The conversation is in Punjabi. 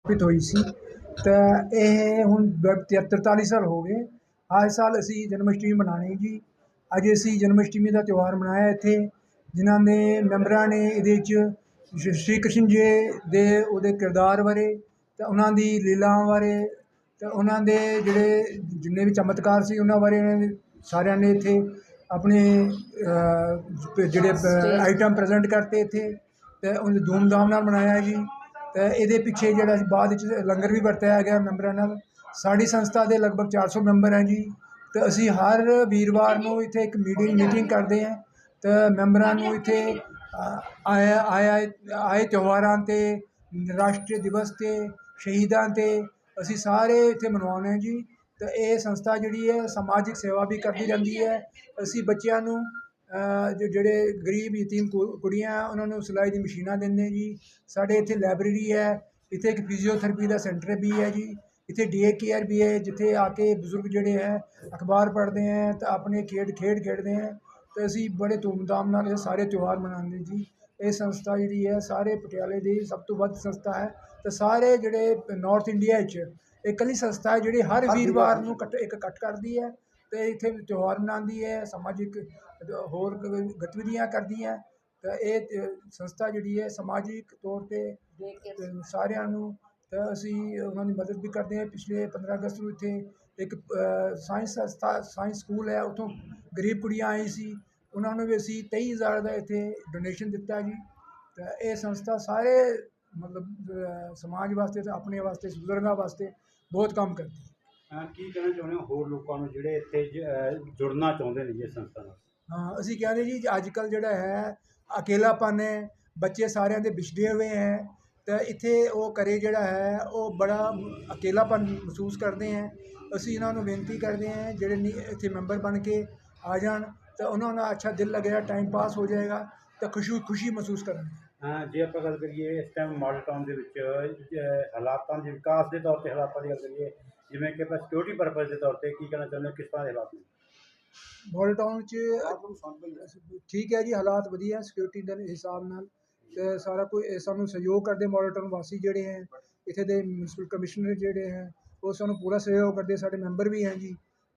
ਸਥਾਪਿਤ ਹੋਈ ਸੀ। ਤਾਂ ਇਹ ਹੁਣ ਬ- 43 ਸਾਲ ਹੋ ਗਏ। ਹਰ ਸਾਲ ਅਸੀਂ ਜਨਮ ਅਸ਼ਟਮੀ ਮਨਾਉਣੀ ਜੀ। ਅੱਜ ਅਸੀਂ ਜਨਮ ਅਸ਼ਟਮੀ ਦਾ ਤਿਉਹਾਰ ਮਨਾਇਆ ਇੱਥੇ। ਜਿਨ੍ਹਾਂ ਦੇ ਮੈਂਬਰਾਂ ਨੇ ਇਹਦੇ 'ਚ ਸ਼- ਸ਼੍ਰੀ ਕ੍ਰਿਸ਼ਨ ਜੀ ਦੇ ਉਹਦੇ ਕਿਰਦਾਰ ਬਾਰੇ ਤੇ ਉਹਨਾਂ ਦੀ ਲੀਲਾਵਾਂ ਬਾਰੇ ਤੇ ਉਹਨਾਂ ਦੇ ਜਿਹੜੇ ਜਿੰਨੇ ਵੀ ਚਮਤਕਾਰ ਸੀ ਉਹਨਾਂ ਬਾਰੇ ਨੇ ਸਾਰਿਆਂ ਨੇ ਇੱਥੇ ਆਪਣੇ ਜਿਹੜੇ ਆਈਟਮ ਪ੍ਰੈਜ਼ੈਂਟ ਕਰਤੇ ਇੱਥੇ। ਤੇ ਉਹਨੂੰ ਧੂਮਧਾਮ ਨਾਲ ਮਨਾਇਆ ਜੀ। ਤੇ ਇਹਦੇ ਪਿੱਛੇ ਜਿਹੜਾ ਬਾਅਦ ਵਿੱਚ ਲੰਗਰ ਵੀ ਵਰਤਾਇਆ ਗਿਆ ਮੈਂਬਰਾਂ ਨਾਲ। ਸਾਡੀ ਸੰਸਥਾ ਦੇ ਲਗਭਗ 400 ਮੈਂਬਰ ਹੈ ਜੀ। ਤੇ ਅਸੀਂ ਹਰ ਵੀਰਵਾਰ ਨੂੰ ਇੱਥੇ ਇੱਕ ਮੀਟਿੰਗ ਮੀਟਿੰਗ ਕਰਦੇ ਹਾਂ। ਤੇ ਮੈਂਬਰਾਂ ਨੂੰ ਇੱਥੇ ਅ, ਆਇਆ ਆਇਆ ਆਏ ਤਿਉਹਾਰਾਂ ਤੇ ਰਾਸ਼ਟਰੀ ਦਿਵਸ ਤੇ ਸ਼ਹੀਦਾਂ ਤੇ ਅਸੀਂ ਸਾਰੇ ਇੱਥੇ ਮਨਾਉਂਦੇ ਹਾਂ ਜੀ। ਤੇ ਇਹ ਸੰਸਥਾ ਜਿਹੜੀ ਹੈ ਸਮਾਜਿਕ ਸੇਵਾ ਵੀ ਕਰਦੀ ਰਹਿੰਦੀ ਹੈ। ਅਸੀਂ ਬੱਚਿਆਂ ਨੂੰ ਜਿਹੜੇ ਗਰੀਬ ਯਤੀਮ ਕੁੜੀਆਂ ਉਹਨਾਂ ਨੂੰ ਸਿਲਾਈ ਦੀ ਮਸ਼ੀਨਾਂ ਦਿੰਦੇ ਜੀ। ਸਾਡੇ ਇੱਥੇ ਲਾਇਬ੍ਰੇਰੀ ਹੈ ਇੱਥੇ ਇੱਕ ਫਿਜ਼ੀਓਥੈਰੇਪੀ ਦਾ ਸੈਂਟਰ ਵੀ ਹੈ ਜੀ। ਇੱਥੇ ਡੇ ਕੇਅਰ ਵੀ ਹੈ ਜਿੱਥੇ ਆ ਕੇ ਬਜ਼ੁਰਗ ਜਿਹੜੇ ਹੈ ਅਖਬਾਰ ਪੜ੍ਹਦੇ ਹੈ ਤਾਂ ਆਪਣੇ ਖੇਡ ਖੇਡ ਖੇਡਦੇ ਹੈ। ਤੇ ਅਸੀਂ ਬੜੇ ਧੂਮਧਾਮ ਨਾਲ ਇਹ ਸਾਰੇ ਤਿਉਹਾਰ ਮਨਾਉਂਦੇ ਜੀ। ਇਹ ਸੰਸਥਾ ਜਿਹੜੀ ਹੈ ਸਾਰੇ ਪਟਿਆਲੇ ਦੀ ਸਭ ਤੋਂ ਵੱਧ ਸੰਸਥਾ ਹੈ। ਤੇ ਸਾਰੇ ਜਿਹੜੇ ਨਾਰਥ ਇੰਡੀਆ ਵਿੱਚ ਇਹ ਇਕੱਲੀ ਸੰਸਥਾ ਹੈ ਜਿਹੜੀ ਹਰ ਵੀਰਵਾਰ ਨੂੰ। ਇਕੱਠ ਇੱਕ ਇਕੱਠ ਕਰਦੀ ਹੈ। ਤੇ ਇੱਥੇ ਤਿਉਹਾਰ ਮਨਾਉਂਦੀ ਹੈ ਸਮਾਜਿਕ ਹੋਰ ਗਤੀਵਿਧੀਆਂ ਕਰਦੀ ਹੈ ਤਾਂ ਇਹ ਸੰਸਥਾ ਜਿਹੜੀ ਹੈ ਸਮਾਜਿਕ ਤੌਰ ਤੇ ਸਾਰਿਆਂ ਨੂੰ ਤਾਂ ਅਸੀਂ ਉਹਨਾਂ ਦੀ ਮਦਦ ਵੀ ਕਰਦੇ ਹਾਂ। ਪਿਛਲੇ 15 ਅਗਸਤ ਨੂੰ ਇੱਥੇ ਇੱਕ ਸਾਇੰਸ ਸੰਸਥਾ ਸਾਇੰਸ ਸਕੂਲ ਹੈ ਉੱਥੋਂ ਗਰੀਬ ਕੁੜੀਆਂ ਆਈ ਸੀ ਉਹਨਾਂ ਨੂੰ ਵੀ ਅਸੀਂ 23000 ਦਾ ਇੱਥੇ ਡੋਨੇਸ਼ਨ ਦਿੱਤਾ ਜੀ। ਤਾਂ ਇਹ ਸੰਸਥਾ ਸਾਰੇ ਮਤਲਬ ਸਮਾਜ ਵਾਸਤੇ ਤੇ ਆਪਣੇ ਵਾਸਤੇ ਬਜ਼ੁਰਗਾਂ ਵਾਸਤੇ ਬਹੁਤ ਕੰਮ ਕਰਦੀ ਹੈ। ਕੀ ਕਹਿਣਾ ਚਾਹੁੰਦੇ ਹੋ ਹੋਰ ਲੋਕਾਂ ਨੂੰ ਜਿਹੜੇ ਇੱਥੇ ਜ- ਅਹ ਜੁੜਨਾ ਚਾਹੁੰਦੇ ਨੇ ਜੀ ਇਸ ਸੰਸਥਾ ਨਾਲ? ਹਾਂ ਅਸੀਂ ਕਹਿੰਦੇ ਜੀ ਅੱਜ ਕੱਲ ਜਿਹੜਾ ਹੈ ਅਕੇਲਾਪਨ ਹੈ ਬੱਚੇ ਸਾਰਿਆਂ ਦੇ ਵਿਛੜੇ ਹੋਏ ਹੈ ਤਾਂ ਇੱਥੇ ਉਹ ਕਰੇ ਜਿਹੜਾ ਹੈ ਉਹ ਬੜਾ ਅਕੇਲਾਪਨ ਮਹਿਸੂਸ ਕਰਦੇ ਹੈ। ਅਸੀਂ ਇਹਨਾਂ ਨੂੰ ਬੇਨਤੀ ਕਰਦੇ ਹਾਂ ਜਿਹੜੇ ਨਹੀਂ ਇੱਥੇ ਮੈਂਬਰ ਬਣ ਕੇ ਆ ਜਾਣ ਤਾਂ ਉਹਨਾਂ ਦਾ ਅੱਛਾ ਦਿਲ ਲੱਗੇਗਾ ਟਾਈਮ ਪਾਸ ਹੋ ਜਾਏਗਾ ਤਾਂ ਖੁਸ਼ੀ ਖੁਸ਼ੀ ਮਹਿਸੂਸ ਕਰਨਗੇ ਅਹ ਜੇ ਆਪਾਂ ਗੱਲ ਕਰੀਏ ਇਸ ਟਾਈਮ ਮਾਡਲ ਟਾਊਨ ਦੇ ਵਿੱਚ ਹਾਲਾਤਾਂ ਦੇ ਵਿਕਾਸ ਦੇ ਤੌਰ ਤੇ ਹਾਲਾਤਾਂ ਦੀ ਗੱਲ ਕਰੀਏ ਜਿਵੇਂ ਕਿ ਆਪਾਂ ਸਿਕਿਉਰਿਟੀ ਪਰਪਸ ਦੇ ਤੌਰ ਤੇ ਕੀ ਕਹਿਣਾ ਚਾਹੁੰਦੇ ਹੋ ਕਿਸ ਤਰ੍ਹਾਂ ਦੇ ਹਾਲਾਤ ਨੇ? ਮਾਡਲ ਟਾਊਨ 'ਚ ਠੀਕ ਹੈ ਜੀ ਹਾਲਾਤ ਵਧੀਆ ਸਿਕਿਉਰਿਟੀ ਦੇ ਹਿਸਾਬ ਨਾਲ ਤੇ ਸਾਰਾ ਕੋਈ ਸਾਨੂੰ ਸਹਿਯੋਗ ਕਰਦੇ ਮਾਡਲ ਟਾਊਨ ਵਾਸੀ ਜਿਹੜੇ ਹੈ ਇੱਥੇ ਦੇ ਮਿਊਨਿਸਪਲ ਕਮਿਸ਼ਨਰ ਜਿਹੜੇ ਹੈ ਉਹ ਸਾਨੂੰ ਪੂਰਾ ਸਹਿਯੋਗ ਕਰਦੇ ਸਾਡੇ ਮੈਂਬਰ ਵੀ ਹੈ ਜੀ।